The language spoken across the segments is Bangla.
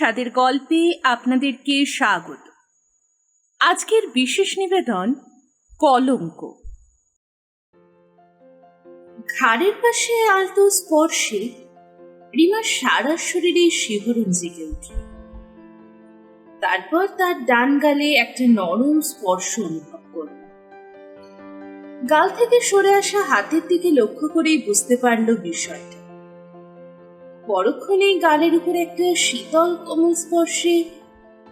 স্বাদের গল্পে আপনাদেরকে স্বাগত। আজকের বিশেষ নিবেদন, কলঙ্ক। ঘাড়ের পাশে আলতো স্পর্শে রিমার সারা শরীরে শিহরণ জেগে উঠল। তারপর তার ডান গালে একটা নরম স্পর্শ অনুভব করল। গাল থেকে সরে আসা হাতের দিকে লক্ষ্য করেই বুঝতে পারল বিষয়টা। পরক্ষণেই গালের উপর একটা শীতল কোমল স্পর্শে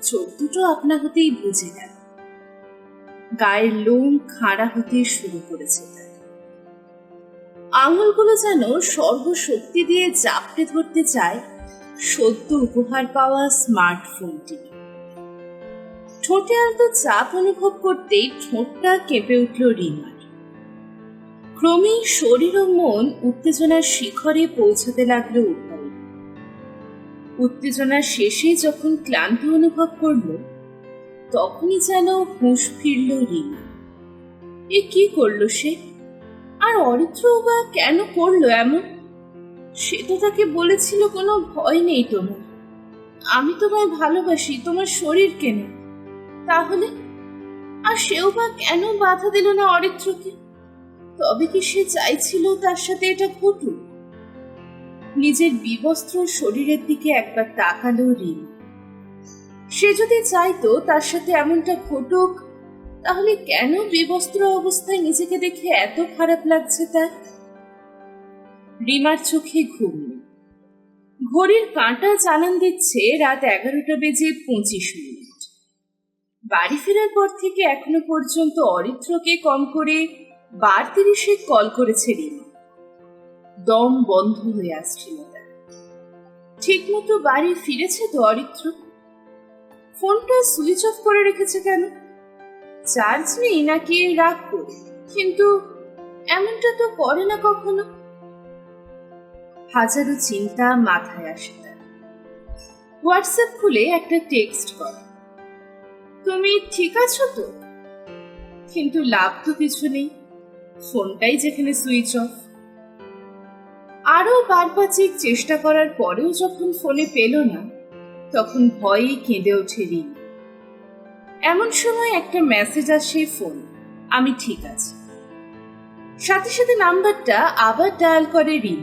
চোখ দুটো আপনা হতেই বুঝে গেল। গায়ের লোম খাড়া হতে শুরু করেছে আঙুলগুলো যেন সর্বশক্তি দিয়ে চাপড়ে ধরতে চায় সদ্য উপহার পাওয়া স্মার্টফোনটি। ঠোঁটে আলতো চাপ অনুভব করতেই ঠোঁটটা কেঁপে উঠল রিমার। ক্রমেই শরীর ও মন উত্তেজনার শিখরে পৌঁছাতে লাগল উত্তেজনার শেষে যখন ক্লান্তি অনুভব করল, তখনই যেন হুঁশ ফিরল রিমা। এ কি করল সে? আর অরিত্র বা কেন করল এমন? সে তো তাকে বলেছিল কোনো ভয় নেই তোমার। আমি তোমায় ভালোবাসি, তোমার শরীর কেনে। তাহলে? আর সেও বা কেন বাধা দিল না অরিত্রকে? তবে কি সে চাইছিল তার সাথে এটা ঘটুক? নিজের বিবস্ত্র শরীরের দিকে একবার তাকালো রিম। সে যদি চাইতো তার সাথে এমনটা ঘটুক, তাহলে কেন বিবস্ত্র অবস্থায় নিজেকে দেখে এত খারাপ লাগছে তার? রিমার চোখে ঘুম। ঘড়ির কাঁটা জানান দিচ্ছে রাত এগারোটা বেজে পঁচিশ মিনিট। বাড়ি ফেরার পর থেকে এখনও পর্যন্ত অরিত্রকে কম করে বার তিরিশে কল করেছে রিমা। দম বন্ধ হয়ে আসছিল তার। ঠিকমতো বাড়ি ফিরেছে তো অরিত্র? ফোনটা সুইচ অফ করে রেখেছে কেন? চার্জ নেই নাকি রাগ করে? কিন্তু এমনটা তো করে না কখনো। হাজারো চিন্তা মাথায় আসে তার। হোয়াটসঅ্যাপ খুলে একটা টেক্সট কর। তুমি ঠিক আছো তো? কিন্তু লাভ তো কিছু নেই। ফোনটাই যেখানে সুইচ অফ। আরও বার চেষ্টা করার পরেও যখন ফোনে পেল না, তখন ভয়ে কেঁদে ওঠে রিম। এমন সময় একটা মেসেজ আসে ফোন আমি ঠিক আছি। সাথে সাথে নাম্বারটা আবার ডায়াল করে রিম।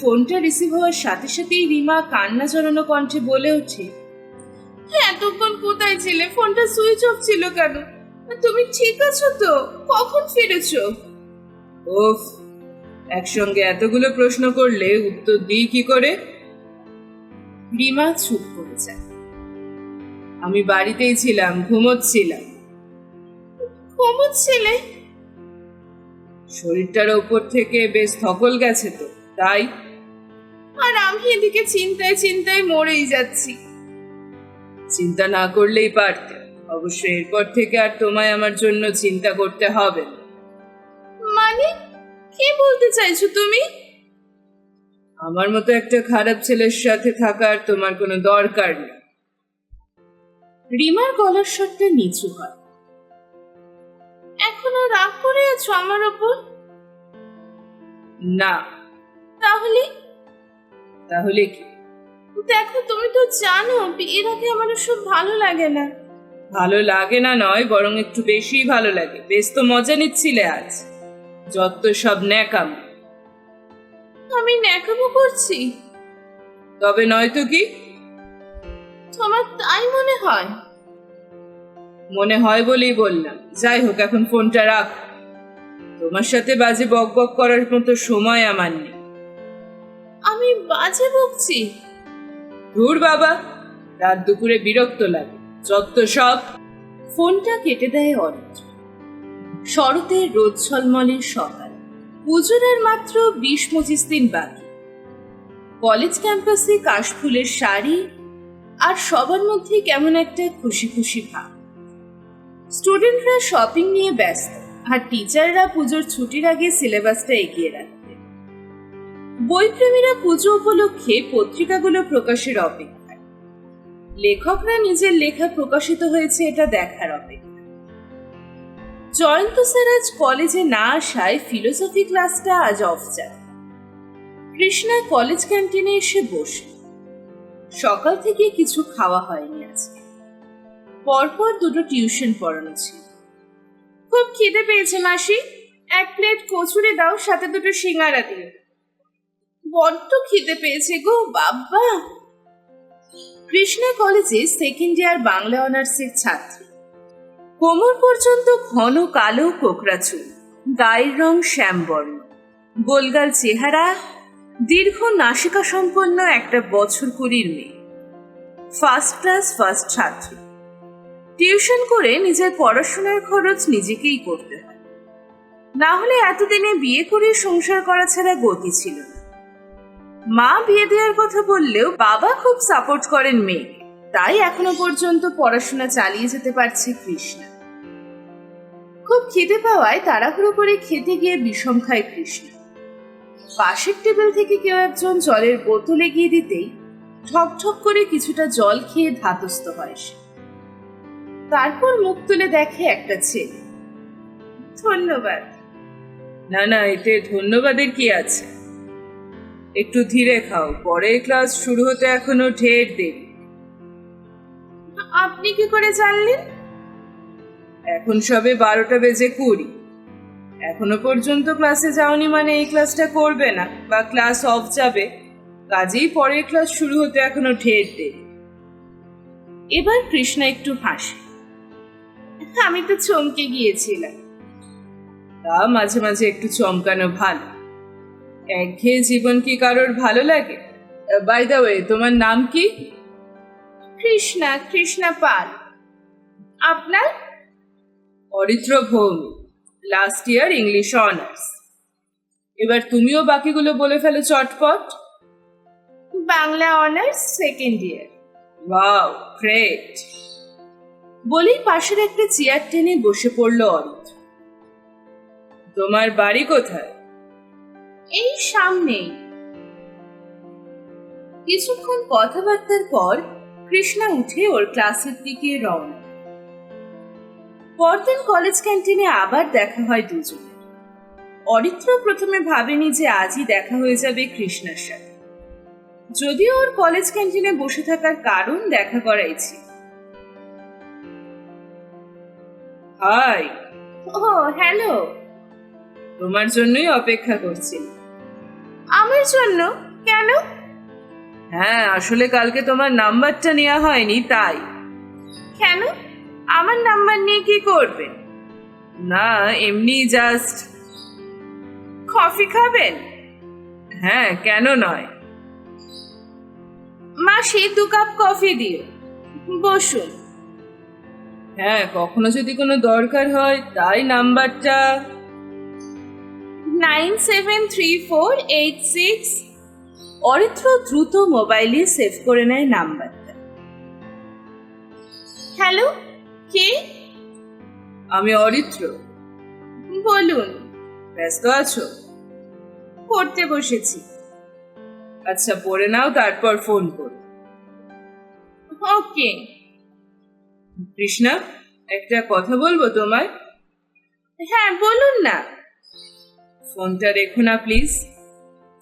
ফোনটা রিসিভ হওয়ার সাথে সাথেই রিমা কান্না জড়ানো কণ্ঠে বলে ওঠে, এতক্ষণ কোথায় ছিলে? ফোনটা সুইচ অফ ছিল কেন? তুমি ঠিক আছো তো? কখন ফিরেছো? ওফ একসঙ্গে এতগুলো প্রশ্ন করলে উত্তর দিই কি করে? রিমা চুপ করে যায় আমি বাড়িতেই ছিলাম ঘুমোচ্ছিলাম। ঘুমোচ্ছিলে? শরীরটার ওপর থেকে বেশ ধকল গেছে তো তাই? আর আমি এদিকে চিন্তায় চিন্তায় মরেই যাচ্ছি। চিন্তা না করলেই পারতে অবশ্য এরপর থেকে আর তোমায় আমার জন্য চিন্তা করতে হবে মানে? কি বলতে চাইছো তুমি? আমার মতো একটা খারাপ ছেলের সাথে থাকার তোমার কোনো দরকার নেই। রিমার গলার স্বরটা নিচু হয়। এখনও রাগ করে আছো আমার ওপর? না। তাহলে? তাহলে কি? দেখো তুমি তো জানো বিয়ের আগে আমার সব ভালো লাগে না। ভালো লাগে না নয় বরং একটু বেশিই ভালো লাগে। বেশ তো মজা নিচ্ছিলে আজ। যত সব ন্যাকাম। আমি ন্যাকামো করছি। তবে নয়তো কি? তোমার তাই মনে হয়? মনে হয় বলেই বললাম। যাই হোক, এখন ফোনটা রাখ। তোমার সাথে বাজে বক বক করার মতো সময় আমার নেই। আমি বাজে বকছি। ধুর বাবা, রাত দুপুরে বিরক্ত লাগে। যত সব। ফোনটা কেটে দেয় অরিত্র শরতের রোদ ঝলমলের সকাল। পুজোর আর মাত্র বিশ পঁচিশ দিন বাকি। কলেজ ক্যাম্পাসে কাশফুলের শাড়ি আর সবার মধ্যে কেমন একটা খুশি খুশি ভাব। স্টুডেন্টরা শপিং নিয়ে ব্যস্ত আর টিচাররা পুজোর ছুটির আগে সিলেবাসটা এগিয়ে রাখবে বইপ্রেমীরা পুজো উপলক্ষে পত্রিকাগুলো প্রকাশের অপেক্ষায়। লেখকরা নিজের লেখা প্রকাশিত হয়েছে এটা দেখার অপেক্ষা জয়ন্ত স্যার আজ কলেজে না আসায় ফিলোসফি ক্লাসটা আজ অফ যায়। কৃষ্ণা কলেজ ক্যান্টিনে এসে বসে সকাল থেকে কিছু খাওয়া হয়নি আজকে। পরপর দুটো টিউশন পড়ানো ছিল। খুব খিদে পেয়েছে মাসি। এক প্লেট কচুরি দাও, সাথে দুটো সিঙ্গারা দিও। বড্ড খিদে পেয়েছে গো বাবা। কৃষ্ণা কলেজে সেকেন্ড ইয়ার বাংলা অনার্সের ছাত্রী। কোমর পর্যন্ত ঘন কালো কোকড়া গায়ের রং শ্যামবর্ণ, গোলগাল চেহারা, দীর্ঘ নাসিকা সম্পন্ন একটা বছর কুড়ির মেয়ে। ফার্স্ট ক্লাস ফার্স্ট ছাত্রী। টিউশন করে নিজের পড়াশোনার খরচ নিজেকেই করতে হয়। না হলে এতদিনে বিয়ে করে সংসার করা ছাড়া গতি ছিল না। মা বিয়ে দেওয়ার কথা বললেও বাবা খুব সাপোর্ট করেন মেয়েকে। তাই এখনও পর্যন্ত পড়াশোনা চালিয়ে যেতে পারছে কৃষ্ণা। খুব খেতে পাওয়ায় তাড়াহুড়ো করে খেতে গিয়ে বিষম খায় কৃষ্ণ। পাশের টেবিল থেকে কেউ একজন জলের বোতল এগিয়ে দিতেই ঠক করে কিছুটা জল খেয়ে ধাতস্থ হয় সে। তারপর মুখ তুলে দেখে একটা ছেলে। ধন্যবাদ। না না এতে ধন্যবাদের কি আছে? একটু ধীরে খাও পরে ক্লাস শুরু হতে এখনও ঢের দেরি। আপনি কি করে জানলেন? এখন সবে বারোটা বেজে কুড়ি। এখনও পর্যন্ত ক্লাসে যাওনি মানে এই ক্লাসটা করবে না, বা ক্লাস অফ যাবে। কাজেই পরের ক্লাস শুরু হতে এখনও ঢের দেরি। এবার কৃষ্ণা একটু হাসে। আমি তো চমকে গিয়েছিলাম। তা মাঝে মাঝে একটু চমকানো ভালো। একঘেয়ে জীবন কি কারোর ভালো লাগে? বাই দা ওয়ে তোমার নাম কি? কৃষ্ণা কৃষ্ণা পাল। আপনার? Aritra Bhoumi last year English honours এবার তুমিও বাকিগুলো বলে ফেলো চটপট। Bangla honours second year wow great বলেই পাশের একটা চেয়ার টেনে বসে পড়ল অরিত্র তোমার বাড়ি কোথায়? এই সামনেই। কিছুক্ষণ কথাবার্তার পর কৃষ্ণা উঠে ওর ক্লাসের দিকে রওনা। পরদিন কলেজ ক্যান্টিনে আবার দেখা হয় দুজনের। অরিত্র প্রথমে ভাবেনি যে আজই দেখা হয়ে যাবে কৃষ্ণার সাথে। যদিও ওর কলেজ ক্যান্টিনে বসে থাকার কারণ দেখা করাই ছিল। হাই। ও হ্যালো। তোমার জন্যই অপেক্ষা করছি। আমার জন্য? কেন? হ্যাঁ আসলে কালকে তোমার নাম্বারটা নেওয়া হয়নি তাই। কেন? আমার নাম্বার নিয়ে কি করবেন? না এমনি জাস্ট কফি খাবেন? হ্যাঁ কেন নয়? মাসি দু কাপ কফি দিও। বসুন। হ্যাঁ কখনো যদি কোনো দরকার হয় তাই নাম্বারটা। Nine seven three four eight six. Aritra দ্রুত মোবাইলে সেভ করে নেয় নাম্বারটা। হ্যালো? কে? আমি অরিত্র। বলুন। ব্যস্ত আছো? পড়তে বসেছি। আচ্ছা পড়ে নাও তারপর ফোন করো। ওকে। কৃষ্ণা একটা কথা বলব তোমায়? হ্যাঁ বলুন না। ফোনটা রেখো না প্লিজ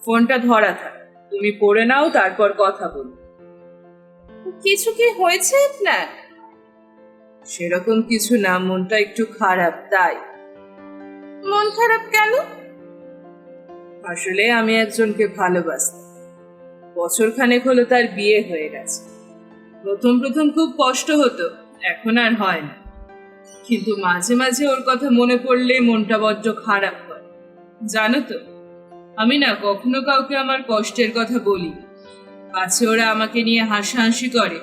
ফোনটা ধরা থাক। তুমি পড়ে নাও তারপর কথা বলো। কিছু কি হয়েছে আপনার? সেরকম কিছু না মনটা একটু খারাপ তাই। মন খারাপ কেন? আসলে আমি একজনকে ভালোবাসি। বছর খানেক হলো তার বিয়ে হয়ে গেছে। প্রথম প্রথম খুব কষ্ট হতো এখন আর হয় না। কিন্তু মাঝে মাঝে ওর কথা মনে পড়লে মনটা বড্ড খারাপ হয়। জানো তো আমি না কখনো কাউকে আমার কষ্টের কথা বলি। পাছে ওরা আমাকে নিয়ে হাসাহাসি করে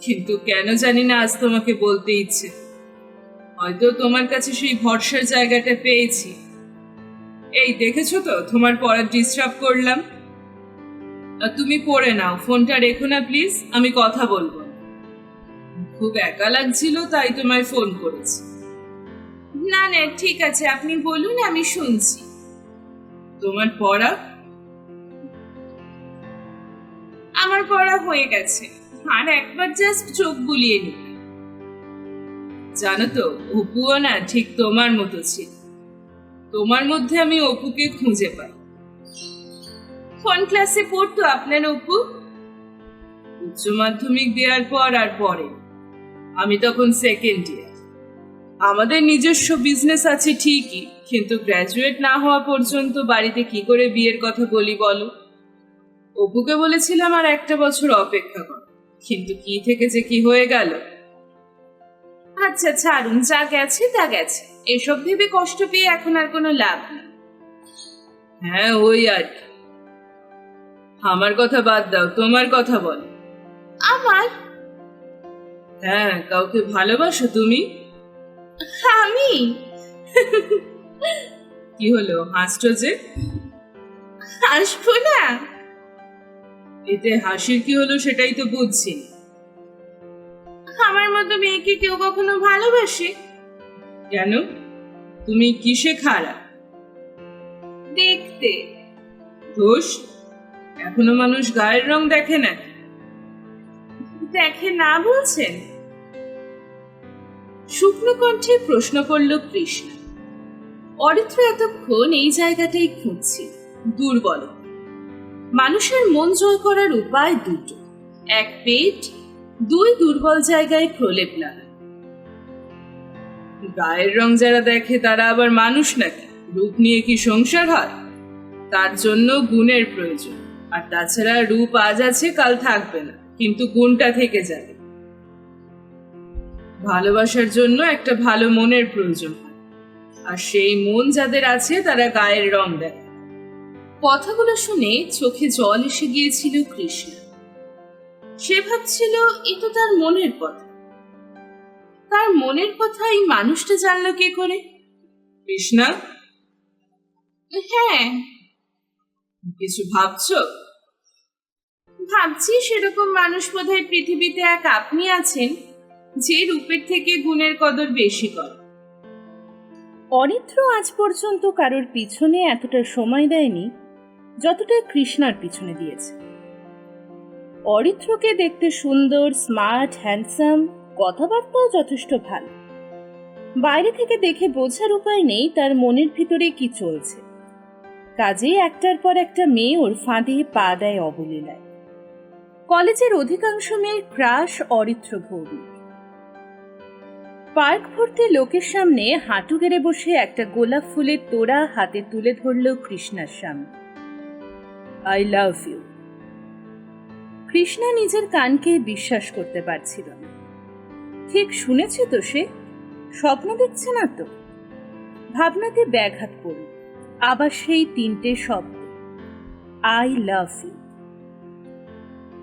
কিন্তু কেন জানি না আজ তোমাকে বলতে ইচ্ছে। হয়তো তোমার কাছে সেই ভরসার জায়গাটা পেয়েছি। এই দেখেছ তো, তোমার পড়া ডিস্টার্ব করলাম। তুমি পড়ে নাও, ফোনটা রেখো না প্লিজ আমি কথা বলব। খুব একা লাগছিল, তাই তোমায় ফোন করেছি। না না, ঠিক আছে, আপনি বলুন, আমি শুনছি। তোমার পড়া? আমার পড়া হয়ে গেছে। আর একবার জাস্ট চোখ বুলিয়ে নি জানো তো, অপুও না ঠিক তোমার মতো ছিল। তোমার মধ্যে আমি অপুকে খুঁজে পাই। কোন ক্লাসে পড়তো আপনার অপু? উচ্চ মাধ্যমিক দেওয়ার পর আর পরে। আমি তখন সেকেন্ড ইয়ার আমাদের নিজস্ব বিজনেস আছে ঠিকই, কিন্তু গ্র্যাজুয়েট না হওয়া পর্যন্ত বাড়িতে কি করে বিয়ের কথা বলি বলো? অপুকে বলেছিলাম আর একটা বছর অপেক্ষা কর। কিন্তু কি থেকে যে কি হয়ে গেল? আচ্ছা ছাড়ুন যা গেছে তা গেছে। এসব ভেবে কষ্ট পেয়ে এখন আর কোনো লাভ নেই। হ্যাঁ ওই আর কি। আমার কথা বাদ দাও তোমার কথা বল। আমার? হ্যাঁ কাউকে ভালোবাসো তুমি? আমি? কি হলো হাসছো যে? হাসবো না। এতে হাসির কি হলো সেটাই তো বুঝছি। আমার মতো মেয়েকে কেউ কখনো ভালোবাসে? কেন? তুমি কিসে খারাপ? দেখতে। দোষ? এখনও মানুষ গায়ের রং দেখে না? দেখে না বলছেন? শুকনো কণ্ঠে প্রশ্ন করল কৃষ্ণ। অরিত্র এতক্ষণ এই জায়গাটাই খুঁজছিল দুর্বল। মানুষের মন জয় করার উপায় দুটো। এক পেট, দুই দুর্বল জায়গায় প্রলেপ লাগা গায়ের রং যারা দেখে তারা আবার মানুষ নাকি? রূপ নিয়ে কি সংসার হয়? তার জন্য গুণের প্রয়োজন। আর তাছাড়া রূপ আজ আছে, কাল থাকবে না। কিন্তু গুণটা থেকে যাবে। ভালোবাসার জন্য একটা ভালো মনের প্রয়োজন হয়। আর সেই মন যাদের আছে, তারা গায়ের রং দেখে। কথাগুলো শুনে চোখে জল এসে গিয়েছিল কৃষ্ণ। সে ভাবছিল, এ তো তার মনের কথা। তার মনের কথা এই মানুষটা জানলো কে করে? কৃষ্ণা? হ্যাঁ। কিছু ভাবছ? ভাবছি সেরকম মানুষ বোধহয় পৃথিবীতে এক আপনি আছেন, যে রূপের থেকে গুণের কদর বেশি করে। অরিত্র আজ পর্যন্ত কারোর পিছনে এতটা সময় দেয়নি যতটা কৃষ্ণার পিছনে দিয়েছে। অরিত্রকে দেখতে সুন্দর, স্মার্ট, হ্যান্ডসাম, কথাবার্তাও যথেষ্ট ভালো। বাইরে থেকে দেখে বোঝার উপায় নেই তার মনের ভিতরে কি চলছে। কাজেই একটার পর একটা মেয়ে ওর ফাঁদে পা দেয় অবলীলায়। কলেজের অধিকাংশ মেয়ের ক্রাশ অরিত্র ভৌমিক। পার্ক ভর্তি লোকের সামনে হাঁটু গেড়ে বসে একটা গোলাপ ফুলের তোড়া হাতে তুলে ধরল কৃষ্ণার সামনে আই লাভ ইউ কৃষ্ণা নিজের কানকে বিশ্বাস করতে পারছিল না। ঠিক শুনেছে তো সে? স্বপ্ন দেখছে না তো? ভাবনাতে ব্যাঘাত পড়ল আবার সেই তিনটে শব্দ। আই লাভ ইউ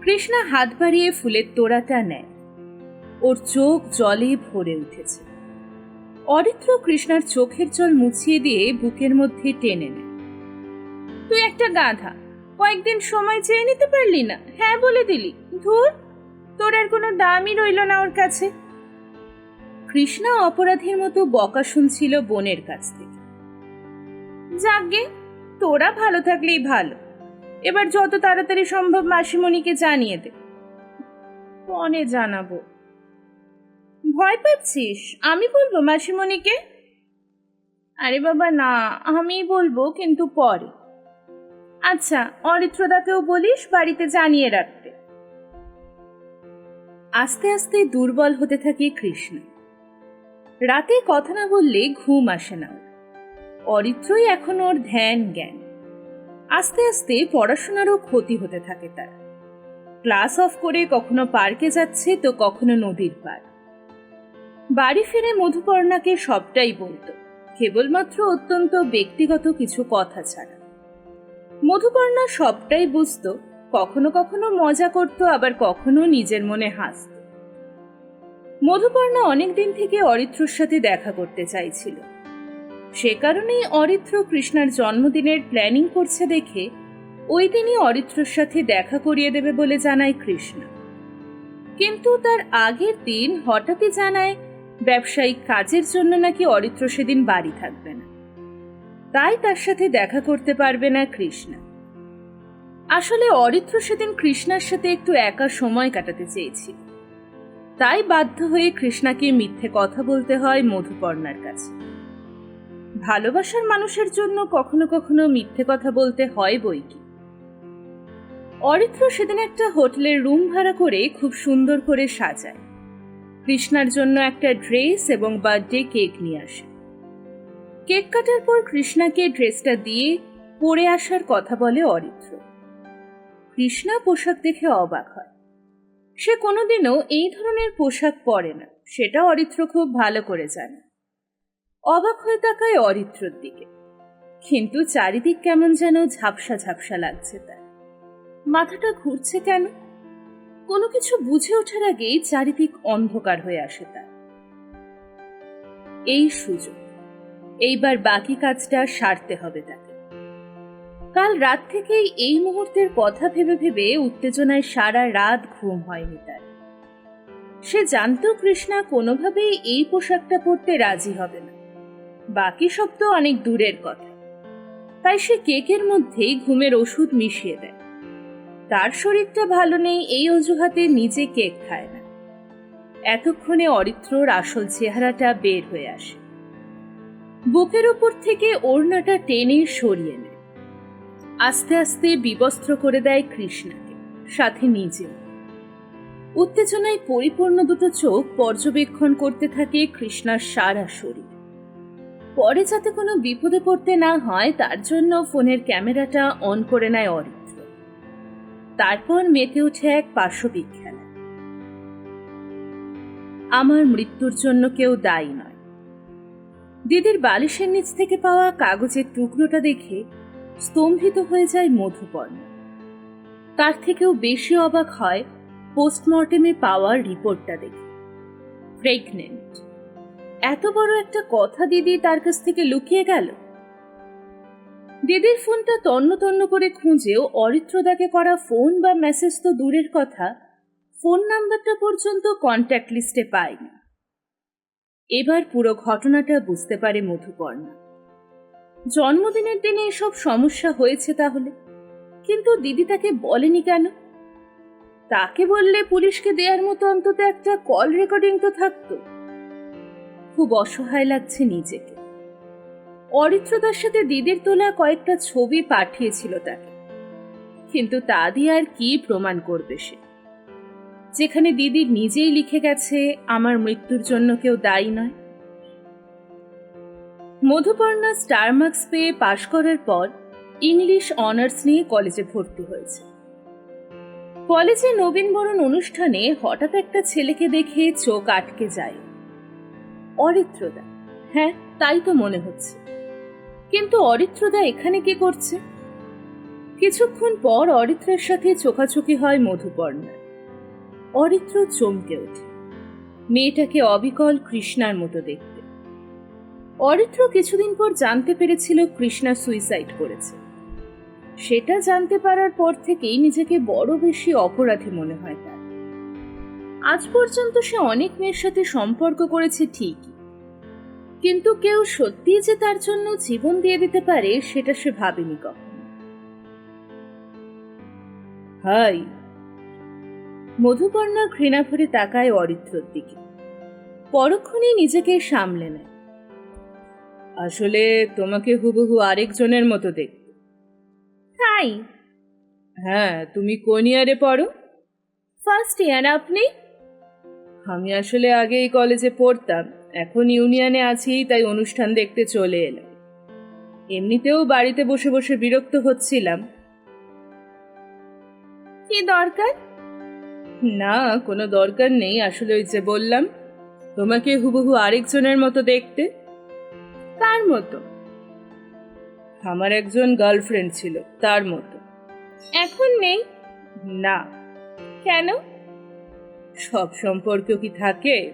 কৃষ্ণা হাত বাড়িয়ে ফুলের তোড়াটা নেয়। ওর চোখ জলে ভরে উঠেছে। অরিত্র কৃষ্ণার চোখের জল মুছিয়ে দিয়ে বুকের মধ্যে টেনে নেয়। তুই একটা গাধা। কয়েকদিন সময় চেয়ে নিতে পারলি না। হ্যাঁ বলে দিলি। ধুর, তোর আর কোনো দামই রইল না ওর কাছে। কৃষ্ণা অপরাধীর মতো বকা শুনছিল বোনের কাছ থেকে। যাকগে তোরা ভালো থাকলেই ভালো। এবার যত তাড়াতাড়ি সম্ভব মাসিমণিকে জানিয়ে দে। পনে জানাব। ভয় পাচ্ছিস? আমি বলব মাসিমণিকে? আরে বাবা, না আমি বলব, কিন্তু পরে। আচ্ছা অরিত্রদাকেও বলিস বাড়িতে জানিয়ে রাখতে। আস্তে আস্তে দুর্বল হতে থাকে কৃষ্ণ। রাতে কথা না বললে ঘুম আসে না। অরিত্রই এখন ওর ধ্যান জ্ঞান আস্তে আস্তে পড়াশোনারও ক্ষতি হতে থাকে তার। ক্লাস অফ করে কখনো পার্কে যাচ্ছে তো কখনো নদীর পার বাড়ি ফিরে মধুপর্ণাকে সবটাই বলতো। কেবলমাত্র অত্যন্ত ব্যক্তিগত কিছু কথা ছাড়া। মধুপর্ণা সবটাই বুঝত, কখনো কখনো মজা করত, আবার কখনো নিজের মনে হাসত। মধুপর্ণা অনেকদিন থেকে অরিত্রর সাথে দেখা করতে চাইছিল। সে কারণেই অরিত্র কৃষ্ণার জন্মদিনের প্ল্যানিং করছে দেখে, ওই দিনই অরিত্রর সাথে দেখা করিয়ে দেবে বলে জানায় কৃষ্ণ। কিন্তু তার আগের দিন হঠাৎই জানায়, ব্যবসায়িক কাজের জন্য নাকি অরিত্র সেদিন বাড়ি থাকবে না। তাই তার সাথে দেখা করতে পারবে না কৃষ্ণা। আসলে অরিত্র সেদিন কৃষ্ণার সাথে একটু একা সময় কাটাতে চেয়েছিল। তাই বাধ্য হয়ে কৃষ্ণাকে মিথ্যে কথা বলতে হয় মধুপর্ণার কাছে। ভালোবাসার মানুষের জন্য কখনো কখনো মিথ্যে কথা বলতে হয় বই কি অরিত্র সেদিন একটা হোটেলের রুম ভাড়া করে খুব সুন্দর করে সাজায়। কৃষ্ণার জন্য একটা ড্রেস এবং বার্থডে কেক নিয়ে আসে। কেক কাটার পর কৃষ্ণাকে ড্রেসটা দিয়ে পরে আসার কথা বলে অরিত্র। কৃষ্ণা পোশাক দেখে অবাক হয়। সে কোনোদিনও এই ধরনের পোশাক পরে না, সেটা অরিত্র খুব ভালো করে জানে। অবাক হয়ে তাকায় অরিত্রর দিকে। কিন্তু চারিদিক কেমন যেন ঝাপসা ঝাপসা লাগছে তার। মাথাটা ঘুরছে কেন? কোনো কিছু বুঝে ওঠার আগেই চারিদিক অন্ধকার হয়ে আসে তার। এই সুযোগ। এইবার বাকি কাজটা সারতে হবে তাকে। কাল রাত থেকেই এই মুহূর্তের কথা ভেবে ভেবে উত্তেজনায় সারা রাত ঘুম হয়নি তার। সে জানত কৃষ্ণা কোনোভাবেই এই পোশাকটা পরতে রাজি হবে না। বাকি সব তো অনেক দূরের কথা। তাই সে কেকের মধ্যেই ঘুমের ওষুধ মিশিয়ে দেয়। তার শরীরটা ভালো নেই, এই অজুহাতে নিজে কেক খায় না। এতক্ষণে অরিত্রর আসল চেহারাটা বের হয়ে আসে। বুকের উপর থেকে ওড়নাটা টেনে সরিয়ে নেয়। আস্তে আস্তে বিবস্ত্র করে দেয় কৃষ্ণাকে, সাথে নিজেও। উত্তেজনায় পরিপূর্ণ দুটো চোখ পর্যবেক্ষণ করতে থাকে কৃষ্ণার সারা শরীর। পরে যাতে কোনো বিপদে পড়তে না হয়, তার জন্য ফোনের ক্যামেরাটা অন করে নেয় অরিত্র। তারপর মেতে উঠে এক পাশবিক খেলা আমার মৃত্যুর জন্য কেউ দায়ী নয়। দিদির বালিশের নিচ থেকে পাওয়া কাগজের টুকরোটা দেখে স্তম্ভিত হয়ে যায় মধুপর্ণ তার থেকেও বেশি অবাক হয় পোস্টমর্টেমে পাওয়ার রিপোর্টটা দেখে। প্রেগনেন্ট। এত বড় একটা কথা দিদি তার কাছ থেকে লুকিয়ে গেল? দিদির ফোনটা তন্ন তন্ন করে খুঁজেও অরিত্রদাকে করা ফোন বা মেসেজ তো দূরের কথা, ফোন নাম্বারটা পর্যন্ত কন্ট্যাক্ট লিস্টে পায়নি। এবার পুরো ঘটনাটা বুঝতে পারে মধুপর্ণা। জন্মদিনের দিনে এসব সমস্যা হয়েছে তাহলে? কিন্তু দিদি তাকে বলেনি কেন? তাকে বললে পুলিশকে দেওয়ার মতো অন্তত একটা কল রেকর্ডিং তো থাকতো। খুব অসহায় লাগছে নিজেকে। অরিত্রতার সাথে দিদির তোলা কয়েকটা ছবি পাঠিয়েছিল তাকে। কিন্তু তা দিয়ে আর কি প্রমাণ করবে সে? যেখানে দিদি নিজেই লিখে গেছে, আমার মৃত্যুর জন্য কেউ দায়ী নয় মধুপর্ণা স্টার মার্কস পেয়ে পাশ করার পর ইংলিশ অনার্স নিয়ে কলেজে ভর্তি হয়েছে। কলেজে নবীনবরণ অনুষ্ঠানে হঠাৎ একটা ছেলেকে দেখে চোখ আটকে যায়। অরিত্রদা। হ্যাঁ তাই তো মনে হচ্ছে। কিন্তু অরিত্রদা এখানে কি করছে? কিছুক্ষণ পর অরিত্রের সাথে চোখাচোখি হয় মধুপর্ণার। অরিত্র চমকে ওঠে। মেয়েটাকে অবিকল কৃষ্ণার মতো দেখতে। অরিত্র কিছুদিন পর জানতে পেরেছিল কৃষ্ণা সুইসাইড করেছে। সেটা জানতে পারার পর থেকেই নিজেকে বড় বেশি অপরাধী মনে হয় তার। আজ পর্যন্ত সে অনেক মেয়ের সাথে সম্পর্ক করেছে ঠিকই। কিন্তু কেউ সত্যিই যে তার জন্য জীবন দিয়ে দিতে পারে, সেটা সে ভাবেনি কখনো। হাই! মধুপর্ণা ঘৃণা ভরে তাকায় অরিত্রর দিকে। পরক্ষণে নিজেকে সামলে নেয়। আসলে তোমাকে হুবহু আরেকজনের মতো দেখতে। তাই? হ্যাঁ তুমি কোন ইয়ারে পড়ো? ফার্স্ট ইয়ার আপনি? আমি আসলে আগে এই কলেজে পড়তাম। এখন ইউনিয়নে আছি তাই অনুষ্ঠান দেখতে চলে এলাম। এমনিতেও বাড়িতে বসে বসে বিরক্ত হচ্ছিলাম। কি দরকার? না কোনো দরকার নেই আসলে ওই যে বললাম। তোমাকে হুবহু আরেকজনের মতো দেখতে। কার মতো। আমার একজন গার্লফ্রেন্ড ছিল তার মতো। এখন নেই? না। কেন? সব সম্পর্ক কি থাকে?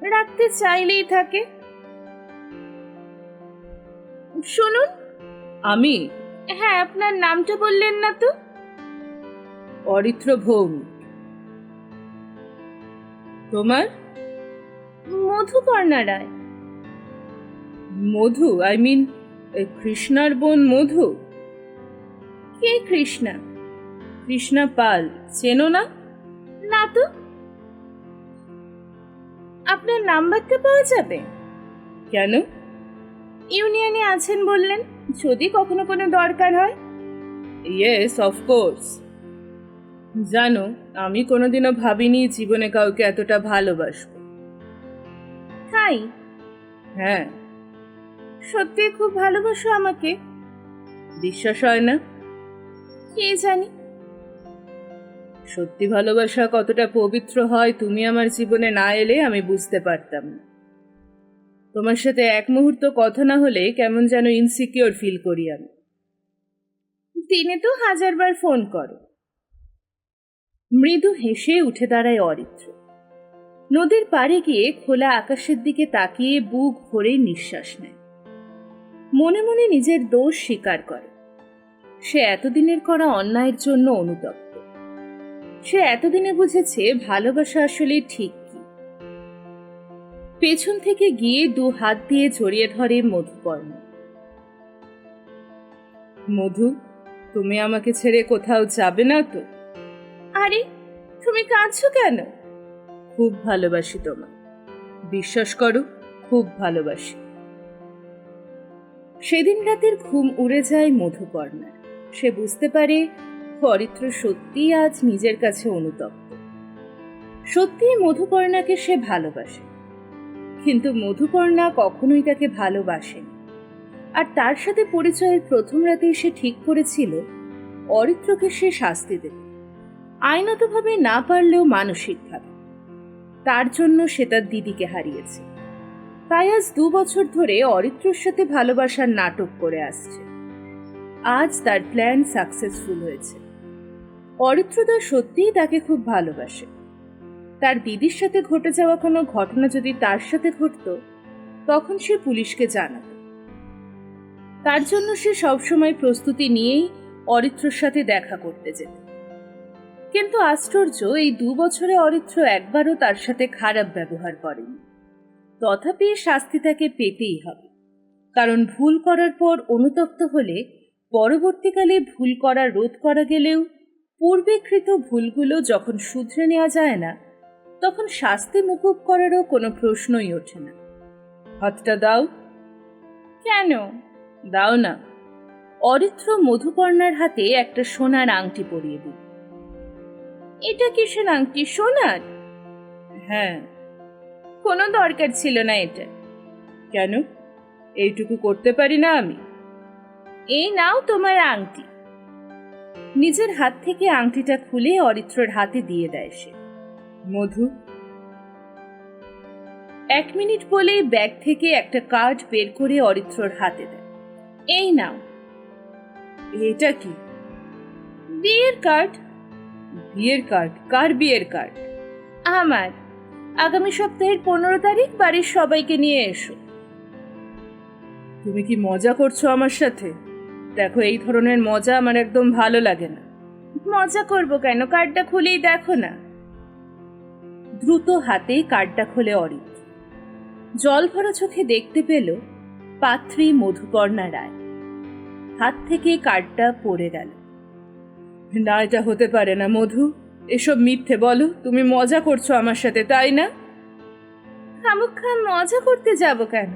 রাখতে চাইলেই থাকে। শুনুন। আমি? হ্যাঁ আপনার নামটা বললেন না তো? অরিত্র ভৌমিক। তোমার? মধুপর্ণা রায়। মধু? আই মিন কৃষ্ণার বোন মধু? কে কৃষ্ণা? কৃষ্ণা পাল। চেনো না? না তো। আপনার নাম্বারটা পাওয়া যাবে? কেন? ইউনিয়নে আছেন বললেন যদি কখনো কোনো দরকার হয়। ইয়েস অফকোর্স জানো আমি কোনোদিনও ভাবিনি জীবনে কাউকে এতটা ভালোবাসবো। তাই? হ্যাঁ। সত্যি খুব ভালোবাসো আমাকে। বিশ্বাস হয় না? কে জানি? সত্যি ভালোবাসা কতটা পবিত্র হয় তুমি আমার জীবনে না এলে আমি বুঝতে পারতাম না। তোমার সাথে এক মুহূর্ত কথা না হলে কেমন যেন ইনসিকিওর ফিল করি আমি। দিনে তো হাজারবার ফোন করো। মৃদু হেসে উঠে দাঁড়ায় অরিত্র। নদীর পাড়ে গিয়ে খোলা আকাশের দিকে তাকিয়ে বুক ভরে নিঃশ্বাস নেয়। মনে মনে নিজের দোষ স্বীকার করে। সে এতদিনের করা অন্যায়ের জন্য অনুতপ্ত। সে এতদিনে বুঝেছে ভালোবাসা আসলে ঠিক কি। পেছন থেকে গিয়ে দু হাত দিয়ে জড়িয়ে ধরে মধুপর্ণ। মধু, তুমি আমাকে ছেড়ে কোথাও যাবে না তো? আরে তুমি কাঁদছো কেন? খুব ভালোবাসি তোমায়। বিশ্বাস করো খুব ভালোবাসি। সেদিন রাতের ঘুম উড়ে যায় মধুপর্ণার সে বুঝতে পারে হরিত্র সত্যিই আজ নিজের কাছে অনুতপ্ত। সত্যিই মধুপর্ণাকে সে ভালোবাসে। কিন্তু মধুপর্ণা কখনোই তাকে ভালোবাসেনি। আর তার সাথে পরিচয়ের প্রথম রাতেই সে ঠিক করেছিল অরিত্রকে সে শাস্তি দেবে। আইনতভাবে না পারলেও মানসিকভাবে। তার জন্য সে তার দিদিকে হারিয়েছে। তাই আজ দু বছর ধরে অরিত্রর সাথে ভালোবাসার নাটক করে আসছে। আজ তার প্ল্যান সাকসেসফুল হয়েছে। অরিত্রদা সত্যিই তাকে খুব ভালোবাসে। তার দিদির সাথে ঘটে যাওয়া কোনো ঘটনা যদি তার সাথে ঘটত, তখন সে পুলিশকে জানাত। তার জন্য সে সবসময় প্রস্তুতি নিয়েই অরিত্রর সাথে দেখা করতে যেত। কিন্তু আশ্চর্য এই দু বছরে অরিত্র একবারও তার সাথে খারাপ ব্যবহার করেনি। তথাপি শাস্তি তাকে পেতেই হবে। কারণ ভুল করার পর অনুতপ্ত হলে পরবর্তীকালে ভুল করা রোধ করা গেলেও পূর্বেকৃত ভুলগুলো যখন শুধরে নেওয়া যায় না তখন শাস্তি মুকুব করারও কোনো প্রশ্নই ওঠে না। হাতটা দাও। কেন? দাও না। অরিত্র মধুপর্ণার হাতে একটা সোনার আংটি পরিয়ে দিল। এটা কি কিসের আংটি সোনার হ্যাঁ। কোনো দরকার ছিল না এটা। কেন? এইটুকু করতে পারি না আমি। এই নাও তোমার আংটি। নিজের হাত থেকে আংটিটা খুলে অরিত্রর হাতে দিয়ে দেয় সে। মধু? এক মিনিট বলেই ব্যাগ থেকে একটা কার্ড বের করে অরিত্রর হাতে দেয়। এই নাও। এটা কি? বিয়ের কার্ড? বিয়ের কার্ড কার বিয়ের কার্ড আমার। আগামী সপ্তাহের পনেরো তারিখ বাড়ির সবাইকে নিয়ে এসো। তুমি কি মজা করছ আমার সাথে? দেখো এই ধরনের মজা আমার একদম ভালো লাগে না। মজা করব কেন? কার্ডটা খুলেই দেখো না। দ্রুত হাতে কার্ডটা খুলে অরিত্র জল ভরা চোখে দেখতে পেল পাত্রী মধুপর্ণা রায়। হাত থেকে কার্ডটা পড়ে গেল। না এটা হতে পারে না মধু। এসব মিথ্যে বলো। তুমি মজা করছ আমার সাথে তাই না? খামুখা মজা করতে যাব কেন?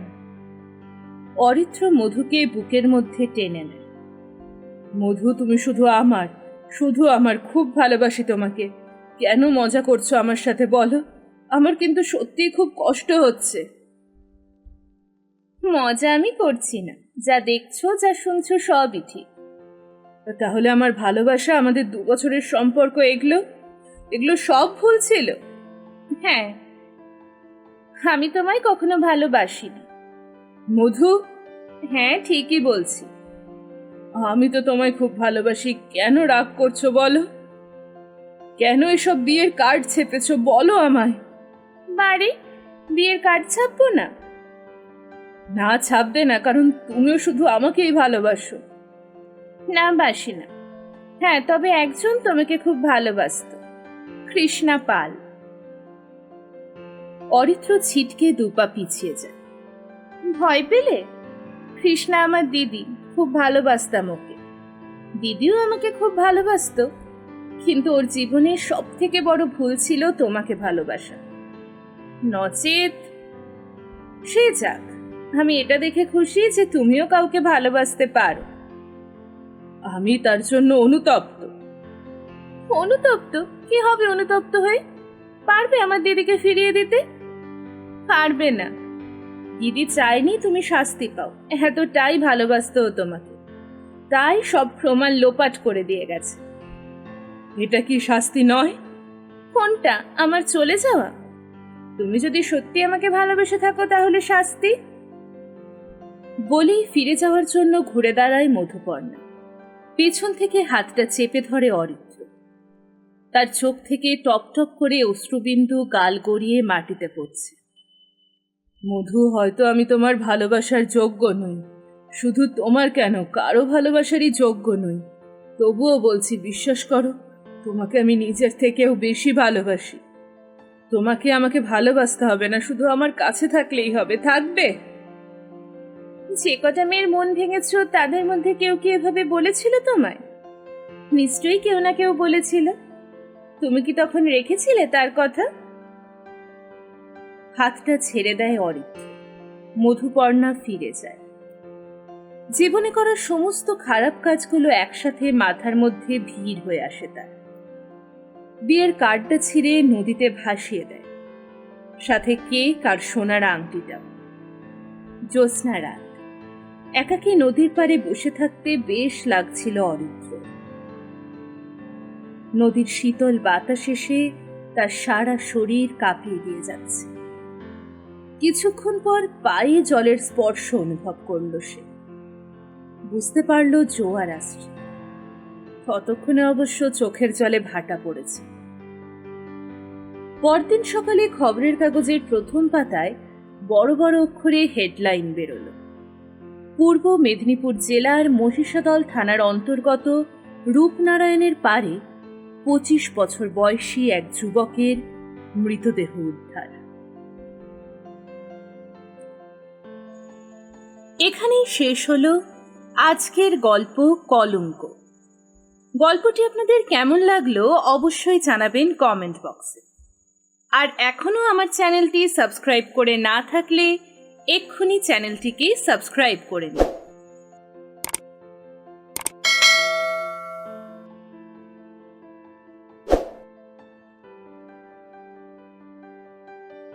অরিত্র মধুকে বুকের মধ্যে টেনে নেয়। মধু তুমি শুধু আমার শুধু আমার খুব ভালোবাসি তোমাকে। কেন মজা করছ আমার সাথে বলো। আমার কিন্তু সত্যিই খুব কষ্ট হচ্ছে। মজা আমি করছি না। যা দেখছ যা শুনছো সবই ঠিক। তাহলে আমার ভালোবাসা আমাদের দু বছরের সম্পর্ক এগুলো এগুলো সব ভুল ছিল? হ্যাঁ। আমি তোমায় কখনো ভালোবাসিনি। মধু? হ্যাঁ ঠিকই বলছি। আমি তো তোমায় খুব ভালোবাসি। কেন রাগ করছ বলো? কেন এসব বিয়ের কার্ড ছেপেছো বলো আমায়? বাড়ি বিয়ের কার্ড ছাপবো না? না ছাপবে না কারণ তুমিও শুধু আমাকেই ভালোবাসো। না বাসি না হ্যাঁ তবে একজন তোমাকে খুব ভালোবাসত, কৃষ্ণা পাল। অরিত্র ছিটকে দুপা পিছিয়ে যায়। ভয় পেলে? কৃষ্ণা আমার দিদি, খুব ভালোবাসতাম ওকে। দিদিও আমাকে খুব ভালোবাসতো, কিন্তু ওর জীবনের সব থেকে বড় ভুল ছিল তোমাকে ভালোবাসা। নচেত। সে যাক, আমি এটা দেখে খুশি যে তুমিও কাউকে ভালোবাসতে পারো। আমি তার জন্য অনুতপ্ত। অনুতপ্ত? কি হবে অনুতপ্ত হয়ে? পারবে আমার দিদিকে ফিরিয়ে দিতে? পারবে না। দিদি চায়নি তুমি শাস্তি পাও। এতটাই ভালোবাসতো তোমাকে। তাই সব প্রমাণ লোপাট করে দিয়ে গেছে। এটা কি শাস্তি নয়? কোনটা? আমার চলে যাওয়া? তুমি যদি সত্যি আমাকে ভালোবেসে থাকো তাহলে শাস্তি? বলেই ফিরে যাওয়ার জন্য ঘুরে দাঁড়ায় মধুপর্ণা। পেছন থেকে হাতটা চেপে ধরে অরিত্র। তার চোখ থেকে টপ টপ করে অশ্রুবিন্দু গাল গড়িয়ে মাটিতে পড়ছে। মধু, হয়তো আমি তোমার ভালোবাসার যোগ্য নই। শুধু তোমার কেন? কারও ভালোবাসারই যোগ্য নই। তবুও বলছি, বিশ্বাস করো, তোমাকে আমি নিজের থেকেও বেশি ভালোবাসি। তোমাকে আমাকে ভালোবাসতে হবে না, শুধু আমার কাছে থাকলেই হবে। থাকবে? যে কটা মেয়ের মন ভেঙেছ, তাদের মধ্যে কেউ কি এভাবে বলেছিল তোমায়? নিশ্চয়ই কেউ না কেউ বলেছিল। তুমি কি তখন রেখেছিলে তার কথা? হাতটা ছেড়ে দেয় অরিত্র মধুপর্ণা ফিরে যায়। জীবনে করা সমস্ত খারাপ কাজগুলো একসাথে মাথার মধ্যে ভিড় হয়ে আসে তার। বিয়ের কার্ডটা ছিঁড়ে নদীতে ভাসিয়ে দেয়। সাথে কেক আর সোনার আংটিটাও। জ্যোৎস্না রাত একাকী নদীর পাড়ে বসে থাকতে বেশ লাগছিল অরিত্র নদীর শীতল বাতাস এসে তার সারা শরীর কাঁপিয়ে দিয়ে যাচ্ছে। কিছুক্ষণ পর পায়ে জলের স্পর্শ অনুভব করল সে। বুঝতে পারল জোয়ার আসছে। ততক্ষণে অবশ্য চোখের জলে ভাটা পড়েছে। পরদিন সকালে খবরের কাগজের প্রথম পাতায় বড় বড় অক্ষরে হেডলাইন বেরোল। পূর্ব মেদিনীপুর জেলার মহিষাদল থানার অন্তর্গত রূপনারায়ণের পারে পঁচিশ বছর বয়সী এক যুবকের মৃতদেহ উদ্ধার। এখানেই শেষ হলো আজকের গল্প কলঙ্ক। গল্পটি আপনাদের কেমন লাগল অবশ্যই জানাবেন কমেন্ট বক্সে। আর এখনও আমার চ্যানেলটি সাবস্ক্রাইব করে না থাকলে এক্ষুনি চ্যানেলটিকে সাবস্ক্রাইব করে নিন।